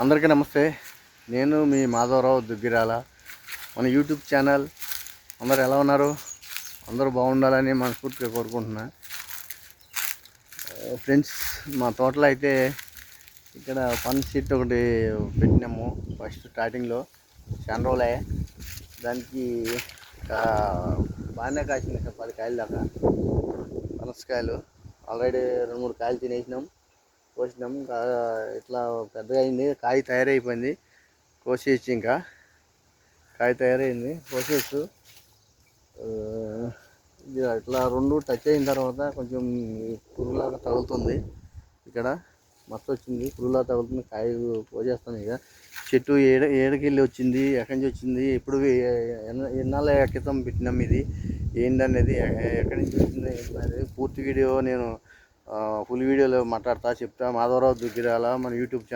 అందరికీ నమస్తే. నేను మీ మాధవరావు దుగ్గిరాల. మన యూట్యూబ్ ఛానల్. అందరు ఎలా ఉన్నారు? అందరూ బాగుండాలని మనస్ఫూర్తిగా కోరుకుంటున్నా. ఫ్రెండ్స్ మా తోటలో అయితే ఇక్కడ పన్ సీట్ ఒకటి పెట్టినాము. ఫస్ట్ స్టార్టింగ్లో. చాలా రోజులే. దానికి బాగానే కాసింది. పది కాయలు దాకా. పనసకాయలు. ఆల్రెడీ రెండు మూడు కాయలు తినేసినాం. కోసినాం. కా- ఇట్లా పెద్దగా అయింది. కాయ తయారైపోయింది. కోసేసి ఇంకా కాయ తయారైంది. కోసేసు. ఇట్లా రెండు టచ్ అయిన తర్వాత కొంచెం పురుగులాగా తగులుతుంది. ఇక్కడ మస్తు వచ్చింది. పురుగులా తగులుతుంది. కాయ కోసేస్తాను ఇక. చెట్టు ఏడ ఏడకెళ్ళి వచ్చింది. ఎక్కడి నుంచి వచ్చింది? ఎప్పుడు ఎన్నాళ్ళ క్రితం పెట్టినాం ఇది? ఏంటనేది ఎక్కడి నుంచి వచ్చింది? పూర్తి వీడియో నేను ఫుల్ వీడియోలో మాట్లాడతా చెప్తా. మాధవరావు దుగ్గిరాల మన యూట్యూబ్ ఛానల్.